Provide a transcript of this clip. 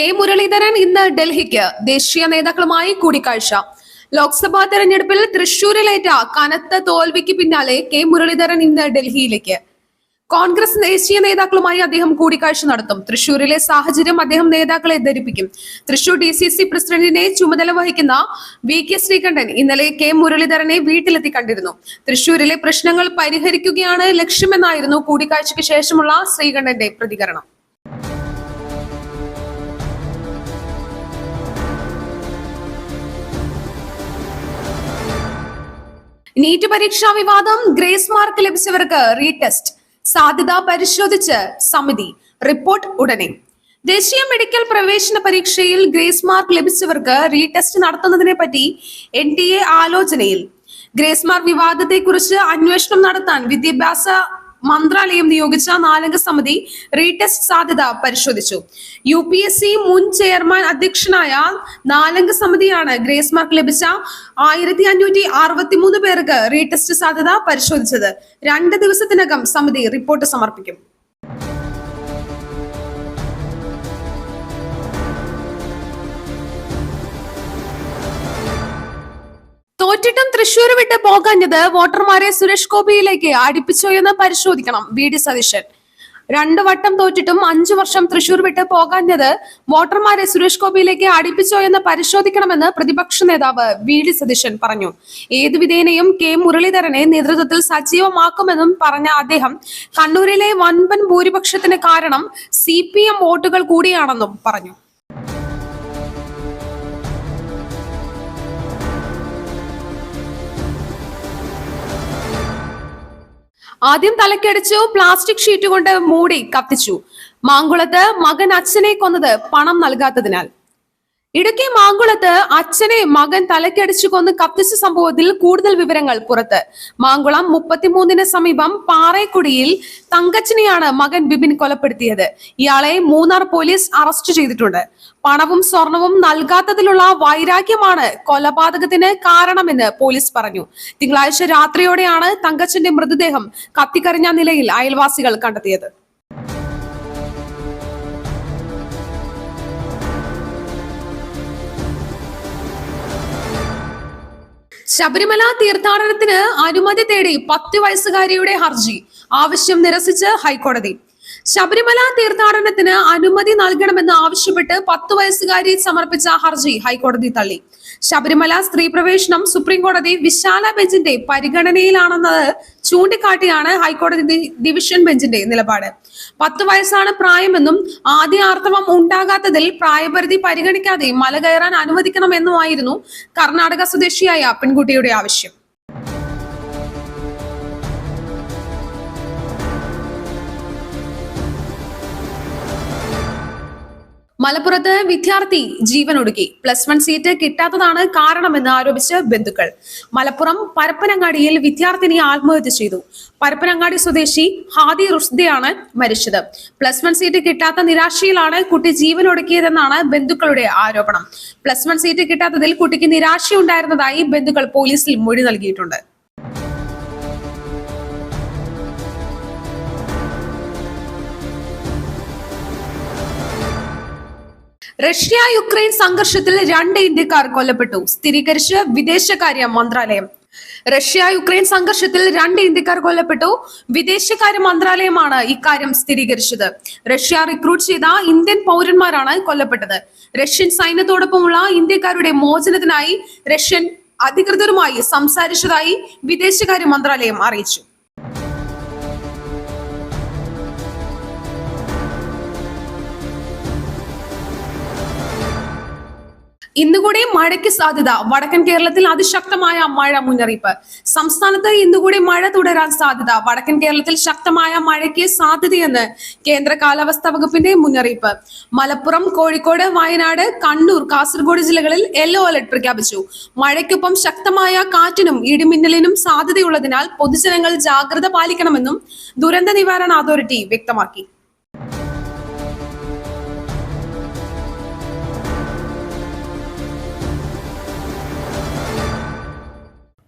K Muraleedharan ഇന്ന് ഡൽഹിക്ക് ദേശീയ നേതാക്കളുമായി കൂടിക്കാഴ്ച. ലോക്സഭാ തെരഞ്ഞെടുപ്പിൽ തൃശൂരിലേറ്റ കനത്ത തോൽവിക്ക് പിന്നാലെ കെ മുരളീധരൻ ഇന്ന് ഡൽഹിയിലേക്ക്. കോൺഗ്രസ് ദേശീയ നേതാക്കളുമായി അദ്ദേഹം കൂടിക്കാഴ്ച നടത്തും. തൃശൂരിലെ സാഹചര്യം അദ്ദേഹം നേതാക്കളെ ധരിപ്പിക്കും തൃശൂർ ഡി സി സി പ്രസിഡന്റിനെ ചുമതല വഹിക്കുന്ന വി കെ ശ്രീകണ്ഠൻ ഇന്നലെ കെ മുരളീധരനെ വീട്ടിലെത്തി കണ്ടിരുന്നു. തൃശൂരിലെ പ്രശ്നങ്ങൾ പരിഹരിക്കുകയാണ് ലക്ഷ്യമെന്നായിരുന്നു കൂടിക്കാഴ്ചയ്ക്ക് ശേഷമുള്ള ശ്രീകണ്ഠന്റെ പ്രതികരണം. നീറ്റ് പരീക്ഷാ വിവാദം ഗ്രേസ് മാർക്ക് ലഭിച്ചവർക്ക് റീടെസ്റ്റ്. സാധ്യത പരിശോധിച്ച് സമിതി റിപ്പോർട്ട് ഉടനെ. ദേശീയ മെഡിക്കൽ പ്രവേശന പരീക്ഷയിൽ ഗ്രേസ് മാർക്ക് ലഭിച്ചവർക്ക് റീടെസ്റ്റ് നടത്തുന്നതിനെ പറ്റി എൻ ടി എ ആലോചനയിൽ. ഗ്രേസ് മാർക്ക് വിവാദത്തെ കുറിച്ച് അന്വേഷണം നടത്താൻ വിദ്യാഭ്യാസ മന്ത്രാലയം നിയോഗിച്ച നാലംഗ സമിതി റീടെസ്റ്റ് സാധ്യത പരിശോധിച്ചു. യു പി എസ് സി മുൻ ചെയർമാൻ അധ്യക്ഷനായ നാലംഗ സമിതിയാണ് ഗ്രേസ് മാർക്ക് ലഭിച്ച ആയിരത്തി അഞ്ഞൂറ്റി അറുപത്തിമൂന്ന് പേർക്ക് റീടെസ്റ്റ് സാധ്യത പരിശോധിച്ചത്. രണ്ട് ദിവസത്തിനകം സമിതി റിപ്പോർട്ട് സമർപ്പിക്കും. തോറ്റിട്ടും തൃശൂർ വിട്ട് പോകാഞ്ഞത് വോട്ടർമാരെ സുരേഷ് ഗോപിയിലേക്ക് അടുപ്പിച്ചോ എന്ന് പരിശോധിക്കണം വി ഡി സതീശൻ. രണ്ടു വട്ടം തോറ്റിട്ടും അഞ്ചു വർഷം തൃശൂർ വിട്ട് പോകാഞ്ഞത് വോട്ടർമാരെ സുരേഷ് ഗോപിയിലേക്ക് അടുപ്പിച്ചോ എന്ന് പരിശോധിക്കണമെന്ന് പ്രതിപക്ഷ നേതാവ് വി ഡി സതീശൻ പറഞ്ഞു. ഏതു വിധേനയും കെ മുരളീധരനെ നേതൃത്വത്തിൽ സജീവമാക്കുമെന്നും പറഞ്ഞ അദ്ദേഹം കണ്ണൂരിലെ വൻപൻ ഭൂരിപക്ഷത്തിന് കാരണം സി വോട്ടുകൾ കൂടിയാണെന്നും പറഞ്ഞു. ആദ്യം തലക്കടിച്ചു പ്ലാസ്റ്റിക് ഷീറ്റ് കൊണ്ട് മൂടി കത്തിച്ചു. മാങ്കുളത്ത് മകൻ അച്ഛനെ കൊന്നത് പണം നൽകാത്തതിനാൽ. ഇടുക്കി മാങ്കുളത്ത് അച്ഛനെ മകൻ തലക്കടിച്ചു കൊന്ന് കത്തിച്ച സംഭവത്തിൽ കൂടുതൽ വിവരങ്ങൾ പുറത്ത്. മാങ്കുളം മുപ്പത്തിമൂന്നിന് സമീപം പാറേക്കുടിയിൽ തങ്കച്ചനെയാണ് മകൻ ബിബിൻ കൊലപ്പെടുത്തിയത്. ഇയാളെ മൂന്നാർ പോലീസ് അറസ്റ്റ് ചെയ്തിട്ടുണ്ട്. പണവും സ്വർണവും നൽകാത്തതിലുള്ള വൈരാഗ്യമാണ് കൊലപാതകത്തിന് കാരണമെന്ന് പോലീസ് പറഞ്ഞു. തിങ്കളാഴ്ച രാത്രിയോടെയാണ് തങ്കച്ചന്റെ മൃതദേഹം കത്തിക്കറിഞ്ഞ നിലയിൽ അയൽവാസികൾ കണ്ടെത്തിയത്. ശബരിമല തീർത്ഥാടനത്തിന് അനുമതി തേടി പത്ത് വയസ്സുകാരിയുടെ ഹർജി. ആവശ്യം നിരസിച്ച് ഹൈക്കോടതി. ശബരിമല തീർത്ഥാടനത്തിന് അനുമതി നൽകണമെന്ന് ആവശ്യപ്പെട്ട് പത്ത് വയസ്സുകാരി സമർപ്പിച്ച ഹർജി ഹൈക്കോടതി തള്ളി. ശബരിമല സ്ത്രീ പ്രവേശനം സുപ്രീംകോടതി വിശാല ബെഞ്ചിന്റെ പരിഗണനയിലാണെന്നത് ചൂണ്ടിക്കാട്ടിയാണ് ഹൈക്കോടതി ഡിവിഷൻ ബെഞ്ചിന്റെ നിലപാട്. പത്ത് വയസ്സാണ് പ്രായമെന്നും ആദ്യ ആർത്തവം ഉണ്ടാകാത്തതിൽ പ്രായപരിധി പരിഗണിക്കാതെ മല കയറാൻ അനുവദിക്കണമെന്നുമായിരുന്നു കർണാടക സ്വദേശിയായ പെൺകുട്ടിയുടെ ആവശ്യം. മലപ്പുറത്ത് വിദ്യാർത്ഥി ജീവനൊടുക്കി പ്ലസ് വൺ സീറ്റ് കിട്ടാത്തതാണ് കാരണമെന്ന് ആരോപിച്ച് ബന്ധുക്കൾ. മലപ്പുറം പരപ്പനങ്ങാടിയിൽ വിദ്യാർത്ഥിനി ആത്മഹത്യ ചെയ്തു. പരപ്പനങ്ങാടി സ്വദേശി ഹാദി റുഷ്ദയാണ് മരിച്ചത്. പ്ലസ് വൺ സീറ്റ് കിട്ടാത്ത നിരാശയിലാണ് കുട്ടി ജീവനൊടുക്കിയതെന്നാണ് ബന്ധുക്കളുടെ ആരോപണം. പ്ലസ് വൺ സീറ്റ് കിട്ടാത്തതിൽ കുട്ടിക്ക് നിരാശയുണ്ടായിരുന്നതായി ബന്ധുക്കൾ പോലീസിൽ മൊഴി നൽകിയിട്ടുണ്ട്. റഷ്യ യുക്രൈൻ സംഘർഷത്തിൽ രണ്ട് ഇന്ത്യക്കാർ കൊല്ലപ്പെട്ടു. സ്ഥിരീകരിച്ച് വിദേശകാര്യ മന്ത്രാലയം. റഷ്യ യുക്രൈൻ സംഘർഷത്തിൽ രണ്ട് ഇന്ത്യക്കാർ കൊല്ലപ്പെട്ടു. വിദേശകാര്യ മന്ത്രാലയമാണ് ഇക്കാര്യം സ്ഥിരീകരിച്ചത്. റഷ്യ റിക്രൂട്ട് ചെയ്ത ഇന്ത്യൻ പൗരന്മാരാണ് കൊല്ലപ്പെട്ടത്. റഷ്യൻ സൈന്യത്തോടൊപ്പമുള്ള ഇന്ത്യക്കാരുടെ മോചനത്തിനായി റഷ്യൻ അധികൃതരുമായി സംസാരിച്ചതായി വിദേശകാര്യ മന്ത്രാലയം അറിയിച്ചു. ഇന്നുകൂടി മഴയ്ക്ക് സാധ്യത. വടക്കൻ കേരളത്തിൽ അതിശക്തമായ മഴ മുന്നറിയിപ്പ്. സംസ്ഥാനത്ത് ഇന്നുകൂടി മഴ തുടരാൻ സാധ്യത. വടക്കൻ കേരളത്തിൽ ശക്തമായ മഴയ്ക്ക് സാധ്യതയെന്ന് കേന്ദ്ര കാലാവസ്ഥാ വകുപ്പിന്റെ മുന്നറിയിപ്പ്. മലപ്പുറം കോഴിക്കോട് വയനാട് കണ്ണൂർ കാസർഗോഡ് ജില്ലകളിൽ യെല്ലോ അലർട്ട് പ്രഖ്യാപിച്ചു. മഴയ്ക്കൊപ്പം ശക്തമായ കാറ്റിനും ഇടിമിന്നലിനും സാധ്യതയുള്ളതിനാൽ പൊതുജനങ്ങൾ ജാഗ്രത പാലിക്കണമെന്നും ദുരന്ത നിവാരണ അതോറിറ്റി വ്യക്തമാക്കി.